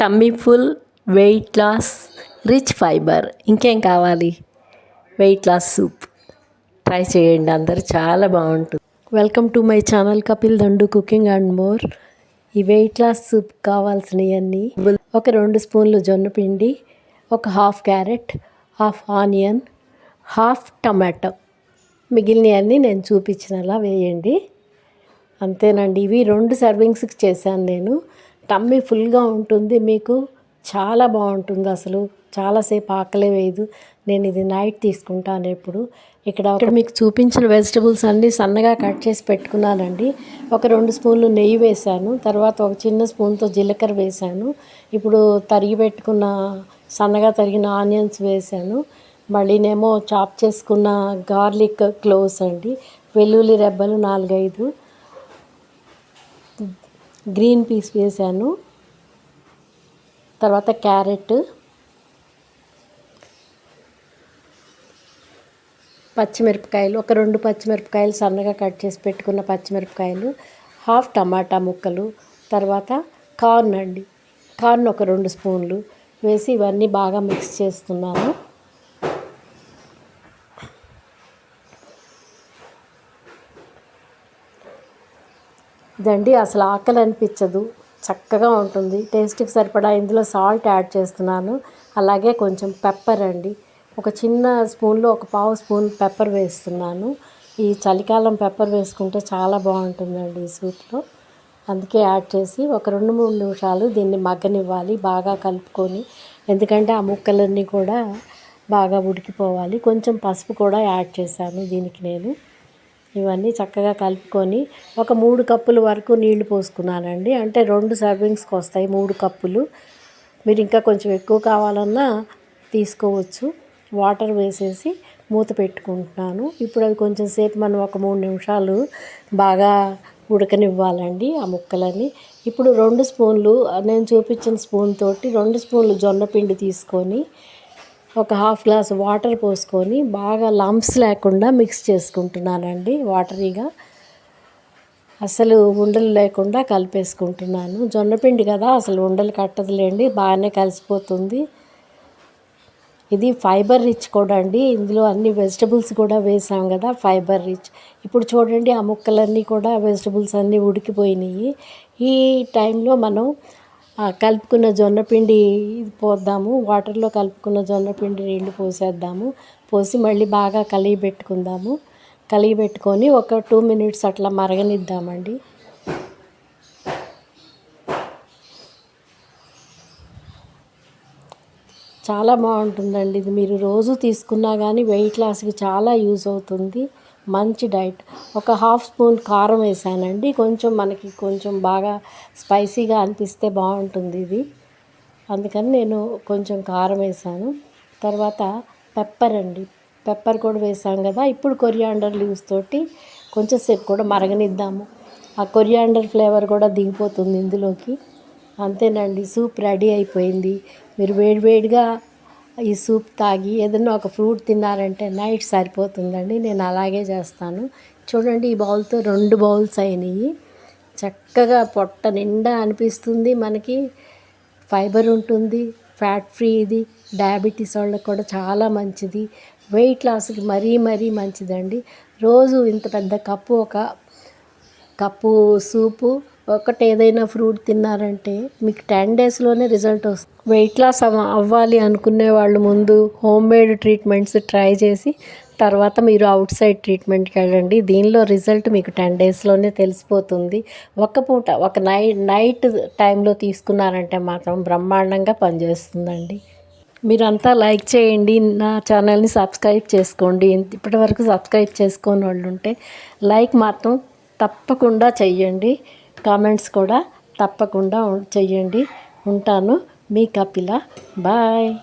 Tummy full weight loss rich fibre ఇంకేం కావాలి? Wait loss soup try చేయండి అందరు చాలా బాగుంటుంది. Welcome to my channel Kapil Dandu cooking and more ఈ వెయిట్ లాస్ సూప్ కావాల్సినవన్నీ ఒక రెండు స్పూన్లు జొన్న పిండి ఒక half carrot half onion half tomato మిగిలినవన్నీ నేను చూపించినలా వేయండి. అంతేనండి ఇవి రెండు సర్వింగ్స్కి చేశాను నేను. టమ్మీ ఫుల్గా ఉంటుంది. మీకు చాలా బాగుంటుంది అసలు. చాలాసేపు ఆకలే వేయదు. నేను ఇది నైట్ తీసుకుంటాను ఎప్పుడు. ఇక్కడ ఇక్కడ మీకు చూపించిన వెజిటబుల్స్ అన్నీ సన్నగా కట్ చేసి పెట్టుకున్నానండి. ఒక రెండు స్పూన్లు నెయ్యి వేశాను. తర్వాత ఒక చిన్న స్పూన్తో జీలకర్ర వేశాను. ఇప్పుడు తరిగి పెట్టుకున్న సన్నగా తరిగిన ఆనియన్స్ వేశాను. మళ్ళీనేమో చాప్ చేసుకున్న గార్లిక్ క్లోవ్స్ అండి. వెల్లుల్లి రెబ్బలు నాలుగైదు. గ్రీన్ పీస్ వేసాను. తర్వాత క్యారెట్ పచ్చిమిరపకాయలు ఒక రెండు పచ్చిమిరపకాయలు సన్నగా కట్ చేసి పెట్టుకున్న పచ్చిమిరపకాయలు హాఫ్ టమాటా ముక్కలు తర్వాత కార్న్ అండి. కార్న్ ఒక రెండు స్పూన్లు వేసి ఇవన్నీ బాగా మిక్స్ చేస్తున్నాను. ఇదండి అసలు ఆకలి అనిపించదు చక్కగా ఉంటుంది. టేస్ట్కి సరిపడా ఇందులో సాల్ట్ యాడ్ చేస్తున్నాను. అలాగే కొంచెం పెప్పర్ అండి. ఒక చిన్న స్పూన్లో ఒక పావు స్పూన్ పెప్పర్ వేస్తున్నాను. ఈ చలికాలం పెప్పర్ వేసుకుంటే చాలా బాగుంటుందండి ఈ సూప్లో. అందుకే యాడ్ చేసి ఒక రెండు మూడు నిమిషాలు దీన్ని మగ్గనివ్వాలి బాగా కలుపుకొని. ఎందుకంటే ఆ ముక్కలన్నీ కూడా బాగా ఉడికిపోవాలి. కొంచెం పసుపు కూడా యాడ్ చేశాను దీనికి నేను. ఇవన్నీ చక్కగా కలుపుకొని ఒక మూడు కప్పుల వరకు నీళ్ళు పోసుకున్నానండి. అంటే రెండు సర్వింగ్స్కి వస్తాయి మూడు కప్పులు. మీరు ఇంకా కొంచెం ఎక్కువ కావాలన్నా తీసుకోవచ్చు. వాటర్ వేసేసి మూత పెట్టుకుంటున్నాను. ఇప్పుడు అవి కొంచెం సేపు మనం ఒక మూడు నిమిషాలు బాగా ఉడకనివ్వాలండి ఆ ముక్కలని ఇప్పుడు రెండు స్పూన్లు నేను చూపించిన స్పూన్ తోటి రెండు స్పూన్లు జొన్న పిండి తీసుకొని ఒక హాఫ్ గ్లాస్ వాటర్ పోసుకొని బాగా లంప్స్ లేకుండా మిక్స్ చేసుకుంటున్నానండి వాటరీగా. అసలు ఉండలు లేకుండా కలిపేసుకుంటున్నాను. జొన్నపిండి కదా అసలు ఉండలు కట్టదులేండి బాగానే కలిసిపోతుంది. ఇది ఫైబర్ రిచ్ కూడా అండి ఇందులో అన్ని వెజిటబుల్స్ కూడా వేసాం కదా ఫైబర్ రిచ్. ఇప్పుడు చూడండి ఆ ముక్కలన్నీ కూడా వెజిటబుల్స్ అన్నీ ఉడికిపోయినాయి. ఈ టైంలో మనం కలుపుకున్న జొన్నపిండి పోద్దాము వాటర్లో కలుపుకున్న జొన్నపిండి నీళ్ళు పోసేద్దాము పోసి మళ్ళీ బాగా కలిగి పెట్టుకుందాము. కలిగి పెట్టుకొని ఒక టూ మినిట్స్ అట్లా మరగనిద్దామండి. చాలా బాగుంటుందండి ఇది. మీరు రోజు తీసుకున్నా కానీ వెయిట్ లాస్కి చాలా యూజ్ అవుతుంది. మంచి డైట్. ఒక హాఫ్ స్పూన్ కారం వేసానండి. కొంచెం మనకి కొంచెం బాగా స్పైసీగా అనిపిస్తే బాగుంటుంది ఇది. అందుకని నేను కొంచెం కారం వేసాను. తర్వాత పెప్పర్ అండి. పెప్పర్ కూడా వేసాం కదా. ఇప్పుడు కొరియాండర్ లీవ్స్ తోటి కొంచెంసేపు కూడా మరగనిద్దాము. ఆ కొరియాండర్ ఫ్లేవర్ కూడా దిగిపోతుంది ఇందులోకి. అంతేనండి. సూప్ రెడీ అయిపోయింది. మీరు వేడివేడిగా ఈ సూప్ తాగి ఏదైనా ఒక ఫ్రూట్ తిన్నారంటే నైట్ సరిపోతుందండి నేను అలాగే చేస్తాను. చూడండి ఈ బౌల్తో రెండు బౌల్స్ అయినాయి. చక్కగా పొట్ట నిండా అనిపిస్తుంది మనకి. ఫైబర్ ఉంటుంది ఫ్యాట్ ఫ్రీ ఇది డయాబెటీస్ వాళ్ళకి కూడా చాలా మంచిది. వెయిట్ లాస్కి మరీ మరీ మంచిదండి. రోజు ఇంత పెద్ద కప్పు ఒక కప్పు సూపు ఒకటి ఏదైనా ఫ్రూట్ తిన్నారంటే మీకు టెన్ డేస్లోనే రిజల్ట్ వస్తుంది. వెయిట్ లాస్ అవ్వాలి అనుకునే వాళ్ళు ముందు హోమ్ మేడ్ ట్రీట్మెంట్స్ ట్రై చేసి తర్వాత మీరు అవుట్ సైడ్ ట్రీట్మెంట్కి వెళ్ళండి. దీనిలో రిజల్ట్ మీకు టెన్ డేస్లోనే తెలిసిపోతుంది. ఒక్క పూట ఒక నైట్ నైట్ టైంలో తీసుకున్నారంటే మాత్రం బ్రహ్మాండంగా పనిచేస్తుందండి. మీరంతా లైక్ చేయండి. నా ఛానల్ని సబ్స్క్రైబ్ చేసుకోండి. ఇప్పటివరకు సబ్స్క్రైబ్ చేసుకోని వాళ్ళు ఉంటే లైక్ మాత్రం తప్పకుండా చెయ్యండి. కామెంట్స్ కూడా తప్పకుండా చెయ్యండి. ఉంటాను మీ కపిల. బాయ్.